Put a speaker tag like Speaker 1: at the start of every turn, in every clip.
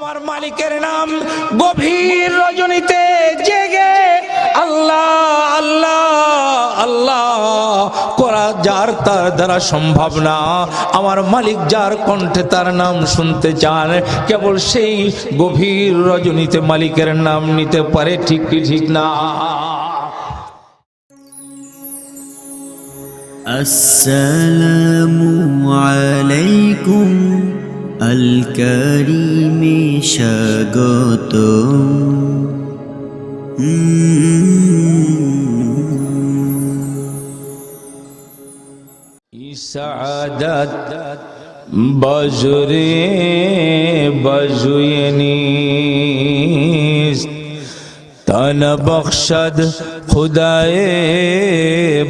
Speaker 1: আমার মালিকের নাম গভীর রজনীতে জেগে আল্লাহ আল্লাহ আল্লাহ। করা যার তার দ্বারা সম্ভব না। আমার মালিক যার কণ্ঠে তার নাম শুনতে চান, কেবল সেই গভীর রজনীতে মালিকের নাম নিতে পারে ঠিক ঠিক না।
Speaker 2: আসসালামু আলাইকুম। عليكم الكريم স্বাগত
Speaker 1: ইসাদাত বজরে বজুয়নি তন বখশদ খুদায়ে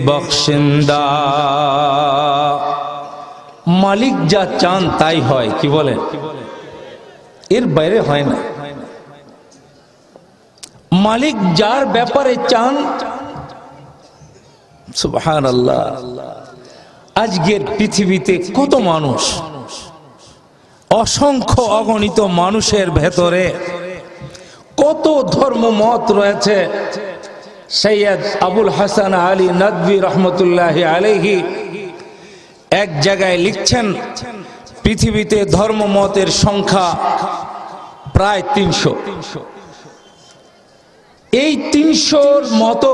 Speaker 1: বখশিন্দা মালিক যা চান তাই হয়, কি বলে? এর বাইরে হয় না। মালিক যার ব্যাপারে চান সুবহান আল্লাহ আজকের পৃথিবীতে কত মানুষ, অসংখ্য অগণিত মানুষের ভেতরে কত ধর্ম মত রয়েছে, সৈয়দ আবুল হাসান আলী নদভি রহমতুল্লাহ আলহি এক জায়গায় লিখছেন, পৃথিবীতে ধর্ম মতের সংখ্যা প্রায় তিনশো। এই তিনশোর মতো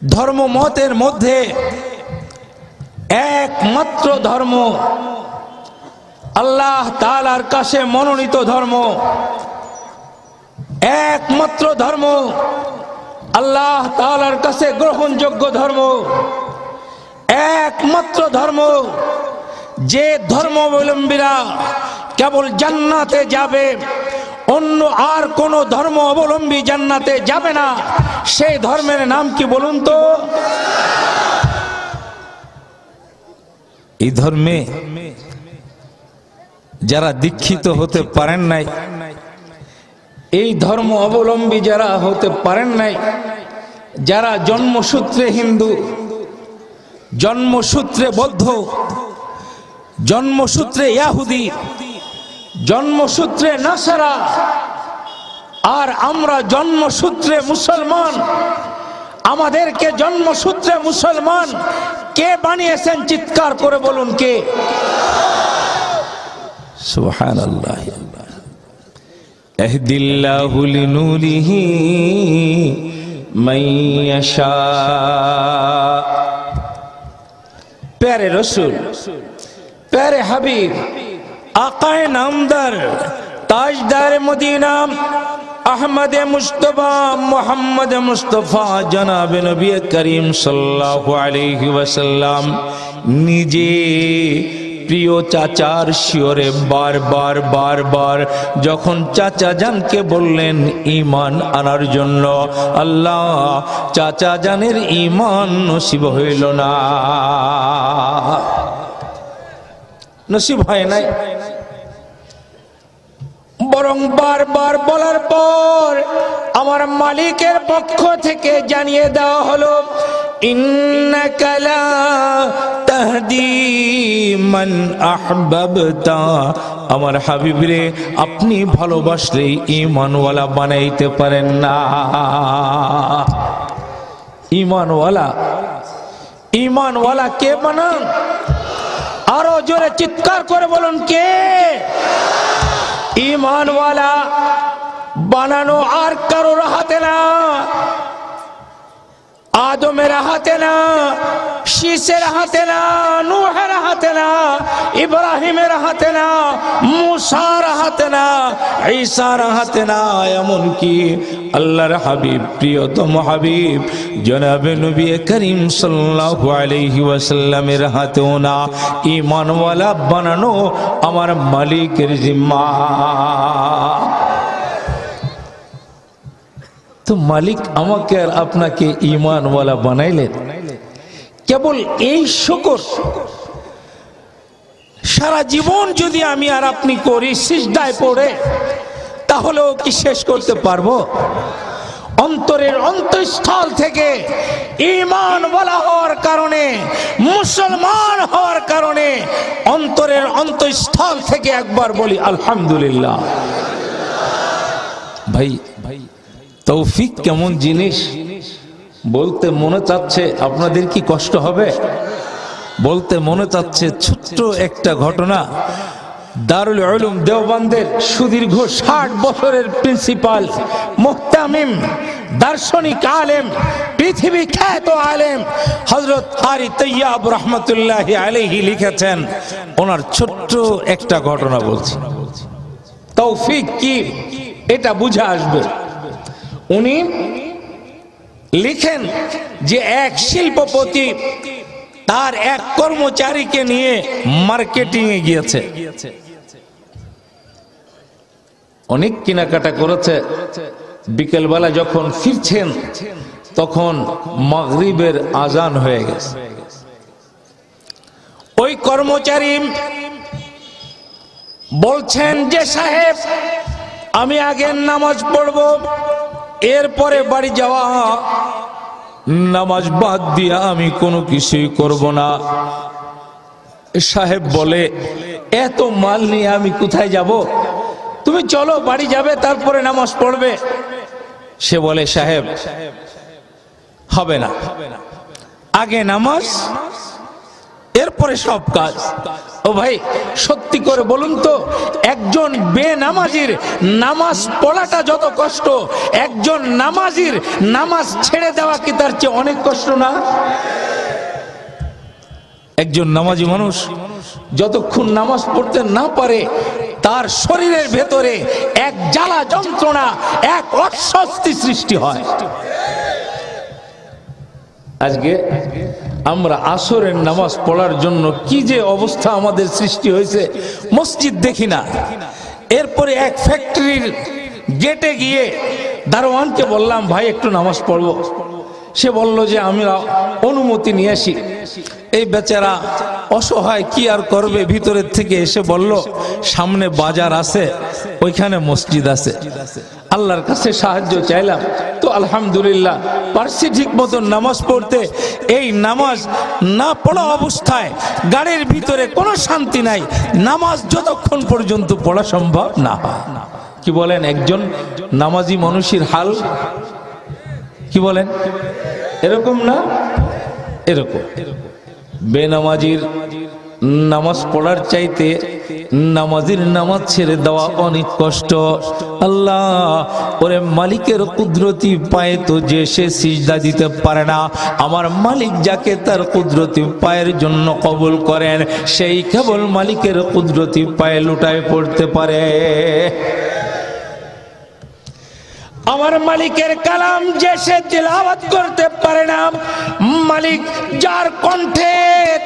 Speaker 1: ধর্ম মতের মধ্যে একমাত্র ধর্ম আল্লাহ তালার কাছে মনোনীত ধর্ম, একমাত্র ধর্ম আল্লাহ তালার কাছে গ্রহণযোগ্য ধর্ম। একমাত্র ধর্ম যে ধর্মাবলম্বীরা কেবল জান্নাতে যাবে অন্য আর কোন ধর্ম অবলম্বী জান্নাতে যাবে না। সেই ধর্মের নাম কি বলুন তো? এই ধর্মে যারা দীক্ষিত হতে পারেন নাই এই ধর্ম অবলম্বী যারা হতে পারেন নাই যারা জন্মসূত্রে হিন্দু জন্মসূত্রে বৌদ্ধ, জন্মসূত্রে ইয়াহুদি, জন্মসূত্রে নাসারা, আর আমরা জন্মসূত্রে মুসলমান। আমাদেরকে জন্মসূত্রে মুসলমান। কে বানিয়েছেন চিৎকার করে বলুন কে? সুহান আল্লাহ মাইয়াশা প্যারে রসুল, প্যারে হাবিব, আকায় নামদার, তাজদার মদিনাম আহমদ মুস্তফা, মোহাম্মদ মুস্তফা, জনাব নবী করিম সাল্লাহ আলাইহি ওয়াসাল্লাম, নিজে প্রিয় চাচার শিওরে বারবার বারবার যখন চাচা জানকে বললেন ইমান আনার জন্য, আল্লাহ চাচা জানের ইমান নসিব হইল না। নসিব হয় নাই। বরং বারবার বলার পর আমার মালিকের পক্ষ থেকে জানিয়ে দেওয়া হলো আমার হাবিবরে, আপনি ভালোবাসলে ইমানওয়ালা বানাইতে পারেন না। ইমানওয়ালা ইমানওয়ালা কে বানান? আরও জোরে চিৎকার করে বলুন, কে? ইমানওয়ালা বানানো আর কারোর হাতে না। আদমের হাতে না শীষের হাতে না, নুহের হাতে না, ইব্রাহিমের হাতে না, মুসার হাতে না, ঈসার হাতে না, এমনকি আল্লাহর হাবিব, প্রিয়তম হাবিব, জনাবে নবী করিম সাল্লাল্লাহু আলাইহি ওয়াসাল্লামের হাতেও না। ইমানওয়ালা বানানো আমার মালিকের জিম্মা। তো মালিক আমাকে আর আপনাকে ইমানওয়ালা বানাইলেন। কেবল এই শকর, সারা জীবন যদি আমি আর আপনি করি, সিজদায় পড়ে, তাহলেও কি শেষ করতে পারব? অন্তরের অন্তঃস্থল থেকে ইমান বলা হওয়ার কারণে, মুসলমান হওয়ার কারণে অন্তরের অন্তঃস্থল থেকে একবার বলি, আলহামদুলিল্লাহ। ভাই ভাই তৌফিক কেমন জিনিস? বলতে মনে চাচ্ছে, আপনাদের কি কষ্ট হবে? বলতে মনে চাচ্ছে ছোট্ট একটা ঘটনা। দারুল উলুম দেওবন্দের সুদীর্ঘ ষাট বছরের প্রিন্সিপাল মোহতামিম দার্শনিক আলেম, পৃথিবী খ্যাত আলেম হজরত হারি তৈয়াব রহমতুল্লাহ আলাইহি লিখেছেন, ওনার ছোট্ট একটা ঘটনা বলছি। তৌফিক কি? এটা বুঝে আসবে। উনি লিখেন যে এক শিল্পপতি তার এক কর্মচারীকে নিয়ে মার্কেটিং এ গিয়েছে। অনেক কেনাকাটা করেছে। বিকেলবেলা যখন ফিরছেন, তখন মাগরিবের আজান হয়ে গেছে। ওই কর্মচারী বলছেন, যে সাহেব, আমি আগে নামাজ পড়ব এরপরে বাড়ি যাওয়া, নামাজ বাদ দিয়া আমি কোনো কিছুই করব না। সাহেব বলে, এত মাল নিয়ে আমি কোথায় যাব? তুমি চলো, বাড়ি যাবে, তারপরে নামাজ পড়বে। সে বলে, সাহেব, হবে না। আগে নামাজ এরপরে সব কাজ। ও ভাই, সত্যি করে বলুন তো, একজন বেনামাজির নামাজ পড়াটা যত কষ্ট, একজন নামাজির নামাজ ছেড়ে দেওয়া কি তার চেয়ে অনেক কষ্ট না? একজন নামাজি মানুষ যতক্ষণ নামাজ পড়তে না পারে, তার শরীরের ভেতরে এক জ্বালা যন্ত্রণা, এক অস্বস্তি সৃষ্টি হয়। আজকে আমরা আসরের নামাজ পড়ার জন্য কি যে অবস্থা আমাদের সৃষ্টি হয়েছে, মসজিদ দেখি না। এরপরে এক ফ্যাক্টরির গেটে গিয়ে দারোয়ানকে বললাম, ভাই, একটু নামাজ পড়ব সে বলল যে, আমি অনুমতি নিয়ে আসি। এই বেচারা অসহায় কি আর করবে? ভিতরের থেকে এসে বলল, সামনে বাজার আছে, ওইখানে মসজিদ আছে। আল্লাহর কাছে সাহায্য চাইলাম। তো আলহামদুলিল্লাহ, পারছি ঠিক মতো নামাজ পড়তে। এই নামাজ না পড়া অবস্থায় গাড়ির ভিতরে কোনো শান্তি নাই। নামাজ যতক্ষণ পর্যন্ত পড়া সম্ভব না কি বলেন একজন নামাজি মানুষের হাল? কি বলেন? এরকম না? এরকম। বেনামাজির নামাজ পড়ার চাইতে নামাজির নামাজ ছেড়ে দেওয়া অনেক কষ্ট। আল্লাহ, ওরে মালিকের কুদরতি পায়ে তো যে সে সিজদা দিতে পারে না, আমার মালিক যাকে তার কুদরতি পায়ের জন্য কবুল করেন, সেই কেবল মালিকের কুদরতি পায়ে লুটায় পড়তে পারে। আমার মালিকের কালাম যে সে তিলাওয়াত করতে পারে না, মালিক যার কণ্ঠে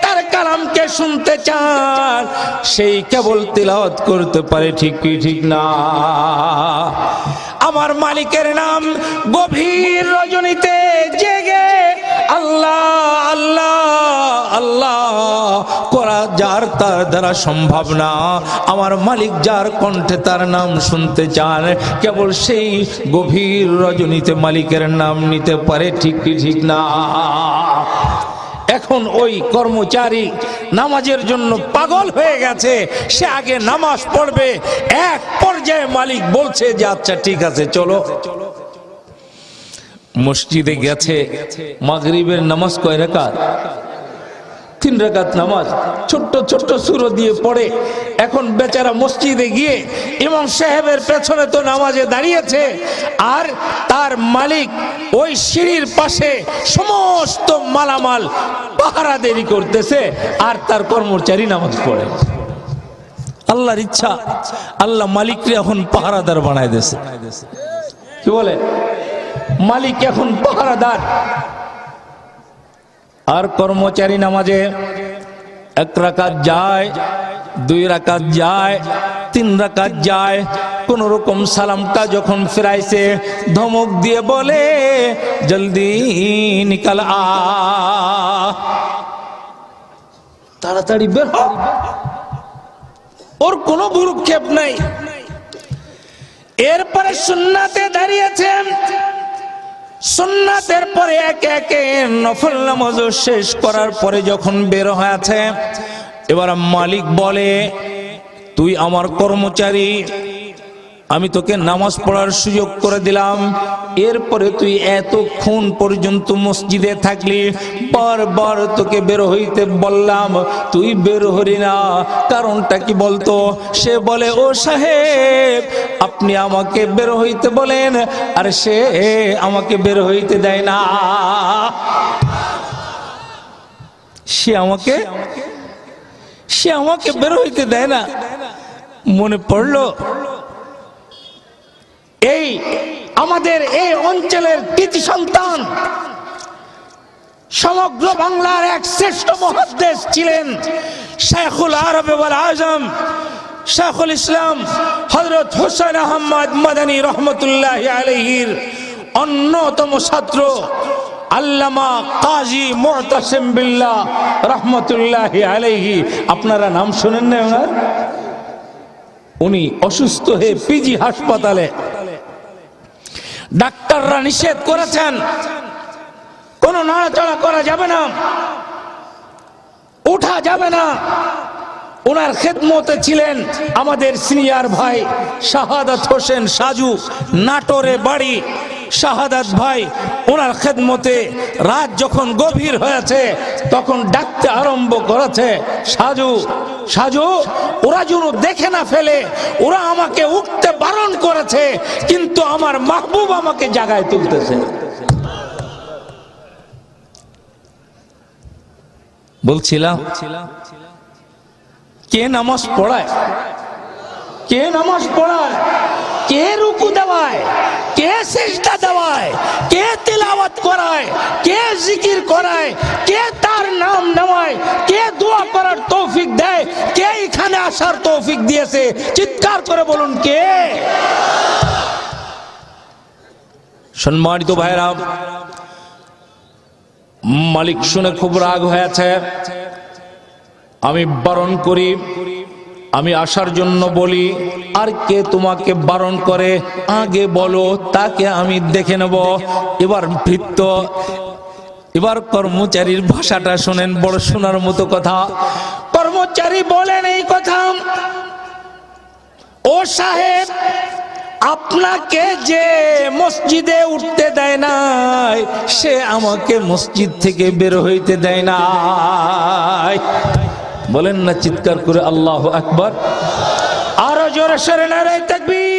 Speaker 1: তার কালামকে শুনতে চান, সেই কেবল তিলাওয়াত করতে পারে, ঠিক কি ঠিক না? আমার মালিকের নাম গভীর রজনীতে জেগে, আল্লাহ আল্লাহ আল্লাহ যার তার দ্বারা সম্ভব না। আমার মালিক যার কণ্ঠে তার নাম শুনতে চান, কেবল সেই গভীর রজনীতে মালিকের নাম নিতে পারে ঠিক ঠিক না। এখন ওই কর্মচারী নামাজের জন্য পাগল হয়ে গেছে, সে আগে নামাজ পড়বে, এক পর্যায়ে মালিক বলছে যে আচ্ছা ঠিক আছে, চলো। মসজিদে গেছে, মাগরিবের নামাজ কয় রাকাত? তিন রাকাত নামাজ, ছোট্ট ছোট্ট সুরো দিয়ে পড়ে। এখন বেচারা মসজিদে গিয়ে ইমাম সাহেবের পেছনে তো নামাজে দাঁড়িয়েছে, আর তার মালিক ওই সিঁড়ির পাশে সমস্ত মালামাল পাহারা দেরি করতেছে, আর তার কর্মচারী নামাজ পড়ে। আল্লাহর ইচ্ছা, আল্লাহ মালিকরে এখন পাহারাদার বানায় দিয়েছে কি বলে? মালিক এখন পাহারাদার। আর কর্মচারী নামাজে এক রাকাত যায়, দুই রাকাত যায়, তিন রাকাত যায়। কোন রকম সালামটা যখন ফেরাইছে, ধমক দিয়ে বলে, জলদি নিকাল আ। তাড়াতাড়ি বের। ওর কোনো ভুরুক্ষেপ নাই। এরপরে সুন্নাতে দাঁড়িয়েছেন সুন্নাতের পরে একে একে নফল নামাজ শেষ করার পরে যখন বের হয়েছে, এবার মালিক বলে, তুই আমার কর্মচারী আমি তোকে নামাজ পড়ার সুযোগ করে দিলাম। এরপরে তুই এতক্ষণ পর্যন্ত মসজিদে থাকলি, বারবার তোকে বের হইতে বললাম, তুই বের হরি না। কারণটা কি বলতো? সে বলে, ও সাহেব, আপনি আমাকে বের হইতে বলেন। আর সে আমাকে বের হইতে দেয় না। সে আমাকে সে আমাকে বের হইতে দেয় না। মনে পড়ল এই আমাদের এই অঞ্চলের কৃতি সন্তান সমগ্র বাংলার এক শ্রেষ্ঠ মহাদেশ ছিলেন শেখুল আরব আজম। শেখুল ইসলাম হজরত হোসেন আহমদ মাদানী রহমতুল্লাহ আলহির অন্যতম ছাত্র আল্লামা কাজী মুতাসিম বিল্লাহ রহমতুল্লাহ আলহি আপনারা নাম শুনেন না উনি অসুস্থ হয়ে পিজি হাসপাতালে ডাক্তাররা নিষেধ করেছেন। কোনো নড়াচড়া করা যাবে না। উঠা যাবে না। ওনার খেদমতে ছিলেন আমাদের সিনিয়র ভাই শাহাদাত হোসেন সাজু, নাটোরে বাড়ি। শাহাদাত ভাই, ওনার খেদমতে রাত যখন গভীর হয়েছে, তখন ডাকতে আরম্ভ করেছে, সাজু সাজু, ওরা যেন দেখে না ফেলে, ওরা আমাকে উঠতে বারণ করেছে, কিন্তু আমার মাহবুব আমাকে জাগায় তুলতেছে। বলছিলাম, কে নামাজ পড়ায়? কে নামাজ পড়ায়? কে রুকু দেওয়ায়? কে চেষ্টা দেওয়ায়? কে তিলাওয়াত করায়? কে জিকির করায়? কে তার নাম নেওয়ায়? কে দোয়া করার তৌফিক দেয়? কে এখানে আসার তৌফিক দিয়েছে? চিৎকার করে বলুন, কে? সম্মানিত ভাইরা, মালিক শুনে খুব রাগ হয়েছে। আমি বারণ করি আমি আসার জন্য বলি, আর কে তোমাকে বারণ করে, আগে বলো, তাকে আমি দেখে নেব। এবার ভৃত্য, এবার কর্মচারীর ভাষাটা শোনেন, বড় শোনার মতো কথা। কর্মচারী বলেন এই কথা, ও সাহেব, আপনাকে যে মসজিদে উঠতে দেয় নাই, সে আমাকে মসজিদ থেকে বের হইতে দেয় নাই। বলেন না চিৎকার করে আল্লাহ আকবর। আরও জোরে সরে নারায় থাকবি